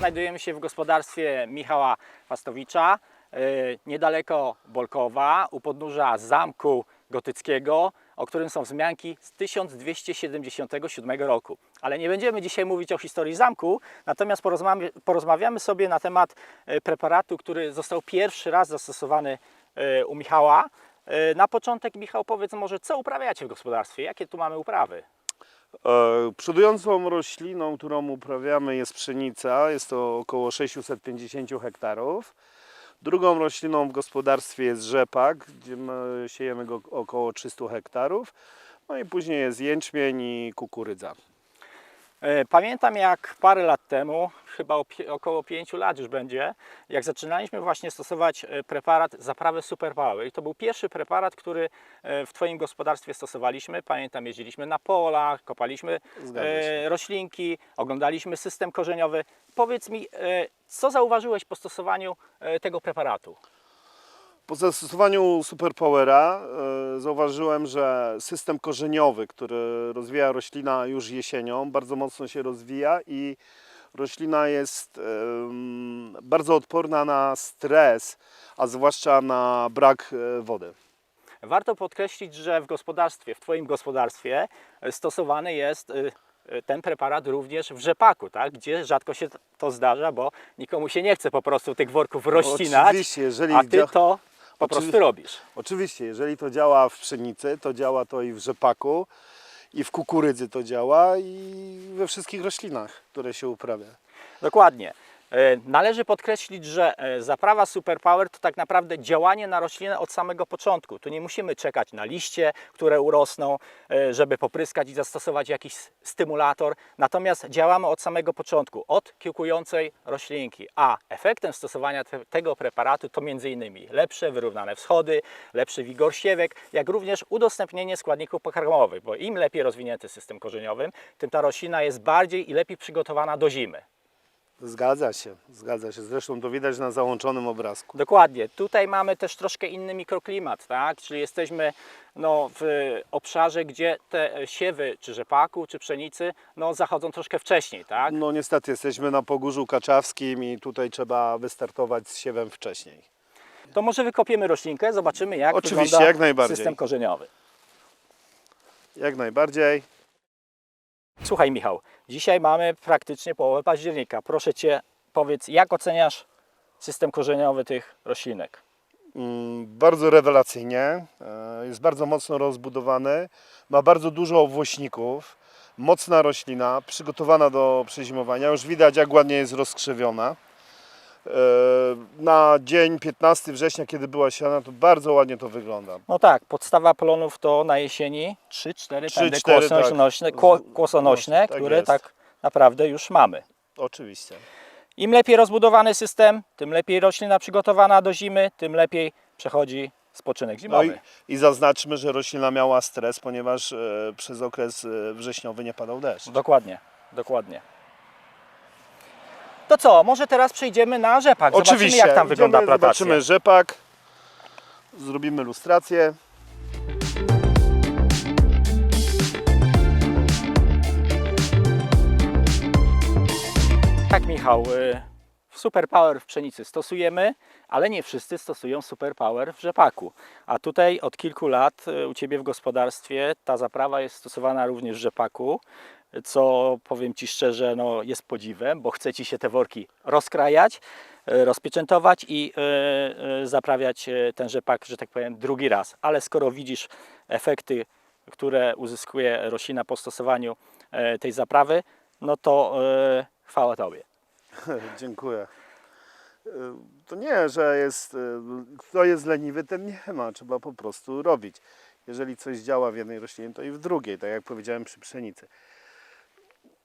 Znajdujemy się w gospodarstwie Michała Fastowicza, e, niedaleko Bolkowa, u podnóża Zamku Gotyckiego, o którym są wzmianki z 1277 roku. Ale nie będziemy dzisiaj mówić o historii zamku, natomiast porozmawiamy, sobie na temat e, preparatu, który został pierwszy raz zastosowany e, u Michała. Na początek, Michał, powiedz może, co uprawiacie w gospodarstwie? Jakie tu mamy uprawy? E, Przodującą rośliną, którą uprawiamy jest pszenica, jest to około 650 hektarów. Drugą rośliną w gospodarstwie jest rzepak, gdzie my siejemy go około 300 hektarów. No i później jest jęczmień i kukurydza. E, Pamiętam jak parę lat temu, chyba około 5 lat już będzie, jak zaczynaliśmy właśnie stosować e, preparat zaprawę Superpower. I to był pierwszy preparat, który e, w Twoim gospodarstwie stosowaliśmy. Pamiętam, jeździliśmy na polach, kopaliśmy roślinki, oglądaliśmy system korzeniowy. Powiedz mi, co zauważyłeś po stosowaniu tego preparatu? Po zastosowaniu Superpowera e, zauważyłem, że system korzeniowy, który rozwija roślina już jesienią, bardzo mocno się rozwija i roślina jest bardzo odporna na stres, a zwłaszcza na brak e, wody. Warto podkreślić, że w gospodarstwie, w Twoim gospodarstwie e, stosowany jest y, ten preparat również w rzepaku, tak? gdzie rzadko się to zdarza, bo nikomu się nie chce po prostu tych worków rozcinać, Oczywiście, jeżeli a Ty to po Oczywi- prostu robisz. Oczywiście, jeżeli to działa w pszenicy, to działa to i w rzepaku, i w kukurydzy to działa, i we wszystkich roślinach, które się uprawia. Dokładnie. E, Należy podkreślić, że e, zaprawa Superpower to tak naprawdę działanie na roślinę od samego początku. Tu nie musimy czekać na liście, które urosną, e, żeby popryskać i zastosować jakiś stymulator. Natomiast działamy od samego początku, od kiełkującej roślinki. A efektem stosowania te, tego preparatu to m.in. lepsze wyrównane wschody, lepszy wigor siewek, jak również udostępnienie składników pokarmowych, bo im lepiej rozwinięty system korzeniowy, tym ta roślina jest bardziej i lepiej przygotowana do zimy. Zgadza się, zgadza się. Zresztą to widać na załączonym obrazku. Dokładnie. Tutaj mamy też troszkę inny mikroklimat, tak? Czyli jesteśmy no, w obszarze, gdzie te siewy, czy rzepaku, czy pszenicy, no, zachodzą troszkę wcześniej, tak? No niestety jesteśmy na Pogórzu Kaczawskim i tutaj trzeba wystartować z siewem wcześniej. To może wykopiemy roślinkę, zobaczymy jak Oczywiście, wygląda jak najbardziej. system korzeniowy. Jak najbardziej. Słuchaj Michał, dzisiaj mamy praktycznie połowę października. Proszę Cię, powiedz, jak oceniasz system korzeniowy tych roślinek? Mm, Bardzo rewelacyjnie, e, jest bardzo mocno rozbudowany, ma bardzo dużo owłośników, mocna roślina, przygotowana do przezimowania. Już widać jak ładnie jest rozkrzewiona. E, Na dzień 15 września, kiedy była siana, to bardzo ładnie to wygląda. No tak, podstawa plonów to na jesieni 3-4 Trzy, pędy cztery, kłosonośne, tak. kło- kłosonośne Tak które jest. tak naprawdę już mamy. Oczywiście. Im lepiej rozbudowany system, tym lepiej roślina przygotowana do zimy, tym lepiej przechodzi spoczynek No zimowy. i, i zaznaczmy, że roślina miała stres, ponieważ e, przez okres e, wrześniowy nie padał deszcz. Dokładnie, dokładnie. To co, może teraz przejdziemy na rzepak. Zobaczymy Oczywiście. jak tam wygląda Idziemy, plantacja. Zobaczymy rzepak. Zrobimy lustrację. Tak Michał, y, Superpower w pszenicy stosujemy, ale nie wszyscy stosują Superpower w rzepaku. A tutaj od kilku lat y, u Ciebie w gospodarstwie ta zaprawa jest stosowana również w rzepaku, co powiem Ci szczerze, no, jest podziwem, bo chce Ci się te worki rozkrajać, y, rozpieczętować i y, y, zaprawiać ten rzepak, że tak powiem, drugi raz. Ale skoro widzisz efekty, które uzyskuje roślina po stosowaniu e, tej zaprawy, no to e, chwała Tobie. Dziękuję. E, To nie, że jest, e, kto jest leniwy, ten nie ma. Trzeba po prostu robić. Jeżeli coś działa w jednej roślinie, to i w drugiej, tak jak powiedziałem przy pszenicy.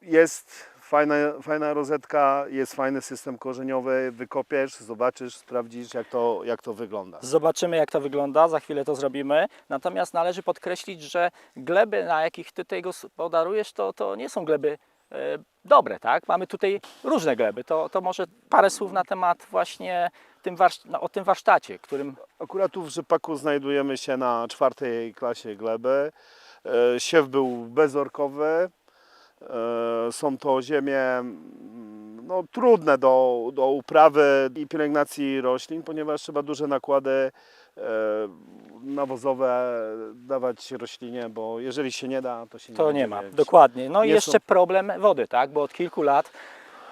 Jest fajna, fajna rozetka, jest fajny system korzeniowy, wykopiesz, zobaczysz, sprawdzisz jak to, jak to wygląda. Zobaczymy, jak to wygląda, za chwilę to zrobimy. Natomiast należy podkreślić, że gleby, na jakich Ty tutaj gospodarujesz, to, to nie są gleby e, dobre, tak? Mamy tutaj różne gleby. To, to może parę słów na temat właśnie tym no, o tym warsztacie, którym Akurat tu w rzepaku znajdujemy się na czwartej klasie gleby. E, Siew był bezorkowy. E, Są to ziemie mm, no, trudne do, do uprawy i pielęgnacji roślin, ponieważ trzeba duże nakłady e, nawozowe dawać roślinie, bo jeżeli się nie da, to się nie To nie ma, mieć. dokładnie. No i Nie jeszcze są- problem wody, tak? Bo od kilku lat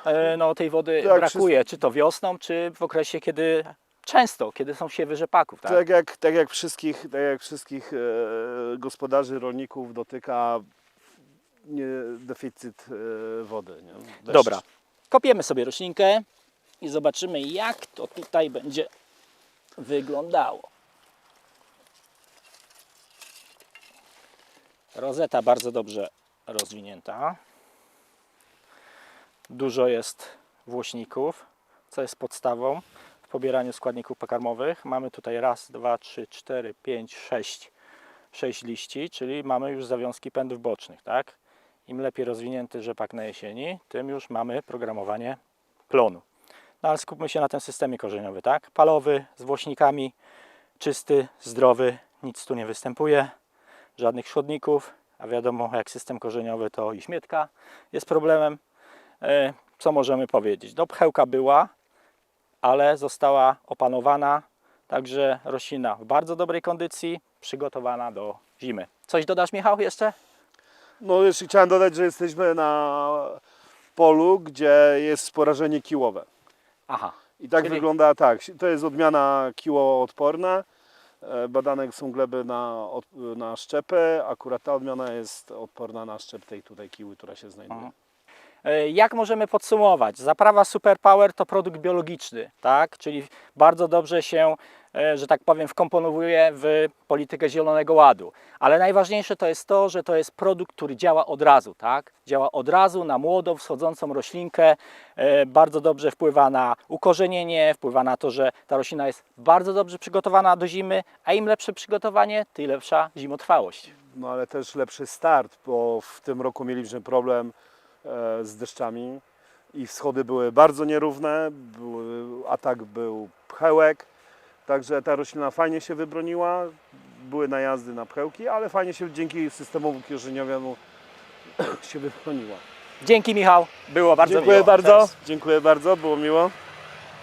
e, no, tej wody Tak, brakuje, czy to wiosną, czy w okresie, kiedy często, kiedy są siewy rzepaków, tak? Tak, jak, tak jak wszystkich, tak jak wszystkich e, gospodarzy, rolników dotyka deficyt e, wody. Nie? Dobra, kopiemy sobie roślinkę i zobaczymy, jak to tutaj będzie wyglądało. Rozeta bardzo dobrze rozwinięta. Dużo jest włośników, co jest podstawą w pobieraniu składników pokarmowych. Mamy tutaj raz, dwa, trzy, cztery, pięć, sześć, sześć liści, czyli mamy już zawiązki pędów bocznych, tak? Im lepiej rozwinięty rzepak na jesieni, tym już mamy programowanie plonu. No ale skupmy się na tym systemie korzeniowym, tak? Palowy, z włośnikami, czysty, zdrowy, nic tu nie występuje, żadnych szkodników, a wiadomo jak system korzeniowy to i śmietka jest problemem. E, Co możemy powiedzieć? Do pchełka była, ale została opanowana, także roślina w bardzo dobrej kondycji, przygotowana do zimy. Coś dodasz Michał jeszcze? No jeszcze chciałem dodać, że jesteśmy na polu, gdzie jest porażenie kiłowe. Aha, I tak Czyli- wygląda tak. To jest odmiana kiłoodporna. E, Badane są gleby na, od- na szczepy. Akurat ta odmiana jest odporna na szczep tej tutaj kiły, która się znajduje. Aha. E, Jak możemy podsumować? Zaprawa Superpower to produkt biologiczny, tak? czyli bardzo dobrze się, że tak powiem, wkomponowuje w politykę Zielonego Ładu. Ale najważniejsze to jest to, że to jest produkt, który działa od razu, tak? Działa od razu na młodo wschodzącą roślinkę, e, bardzo dobrze wpływa na ukorzenienie, wpływa na to, że ta roślina jest bardzo dobrze przygotowana do zimy, a im lepsze przygotowanie, tym lepsza zimotrwałość. No ale też lepszy start, bo w tym roku mieliśmy problem e, z deszczami i wschody były bardzo nierówne, atak był pchełek, także ta roślina fajnie się wybroniła, były najazdy na pchełki, ale fajnie się dzięki systemowi korzeniowemu się wybroniła. Dzięki Michał, było bardzo Dziękuję miło. bardzo, Cześć. dziękuję bardzo, było miło.